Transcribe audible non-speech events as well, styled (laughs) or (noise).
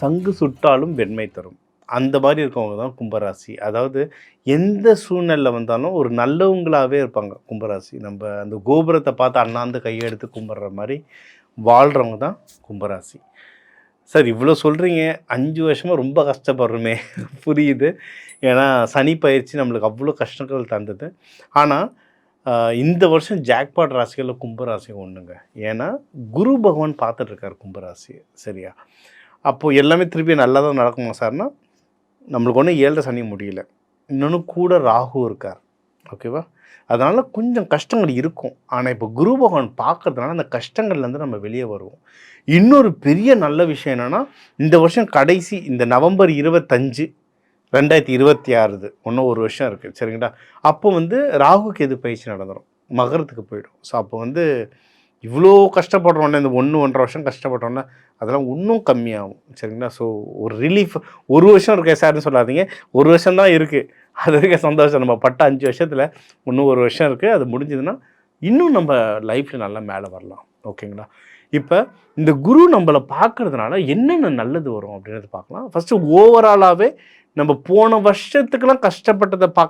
சங்கு சுட்டாலும் வெண்மை தரும். அந்த மாதிரி இருக்கவங்க தான் கும்பராசி. அதாவது எந்த சூழ்நிலை வந்தாலும் ஒரு நல்லவங்களாகவே இருப்பாங்க கும்பராசி. நம்ம அந்த கோபுரத்தை பார்த்து அண்ணாந்து கையெடுத்து கும்பிட்ற மாதிரி வாழ்கிறவங்க தான் கும்பராசி. சார் இவ்வளோ சொல்கிறீங்க அஞ்சு வருஷமாக ரொம்ப கஷ்டப்படுறோமே. (laughs) புரியுது. ஏன்னா சனி பயிற்சி நம்மளுக்கு அவ்வளோ கஷ்டங்கள் தந்தது. ஆனால் இந்த வருஷம் ஜாக்பாட் ராசிகளில் கும்பராசி ஒன்றுங்க ஏன்னா குரு பகவான் பார்த்துட்ருக்கார் கும்பராசி. சரியா? அப்போது எல்லாமே திருப்பி நல்லா தான் நடக்குமா சார்னா நம்மளுக்கு ஒன்றும் ஏழரை சனி முடியல. இன்னொன்று கூட ராகு இருக்கார். ஓகேவா அதனால் கொஞ்சம் கஷ்டங்கள் இருக்கும். ஆனால் இப்போ குரு பகவான் பார்க்கறதுனால அந்த கஷ்டங்கள்லேருந்து நம்ம வெளியே வருவோம். இன்னொரு பெரிய நல்ல விஷயம் என்னென்னா இந்த வருஷம் கடைசி இந்த நவம்பர் இருபத்தஞ்சு ரெண்டாயிரத்தி இருபத்தி ஆறுது. இன்னும் ஒரு வருஷம் இருக்குது சரிங்களா? அப்போ வந்து ராகு கேது பயிற்சி நடந்துடும் மகரத்துக்கு போயிடும். ஸோ அப்போ வந்து இவ்வளோ கஷ்டப்படுறோன்னே இந்த ஒன்று ஒன்றரை வருஷம் கஷ்டப்படுறோன்னா அதெல்லாம் இன்னும் கம்மியாகும். சரிங்களா? ஸோ ஒரு ரிலீஃப் ஒரு வருஷம் இருக்கே சார்னு சொல்லாதீங்க. ஒரு வருஷம் தான் இருக்குது அது இருக்க சந்தோஷம். நம்ம பட்ட அஞ்சு வருஷத்தில் இன்னும் ஒரு வருஷம் இருக்குது அது முடிஞ்சதுன்னா இன்னும் நம்ம லைஃப்பில் நல்லா மேலே வரலாம். ஓகேங்களா? இப்போ இந்த குரு நம்மளை பார்க்கறதுனால என்னென்ன நல்லது வரும் அப்படின்றத பார்க்கலாம். ஃபஸ்ட்டு ஓவராலாகவே நம்ம போன வருஷத்துக்கெல்லாம் கஷ்டப்பட்டதை பார்க்க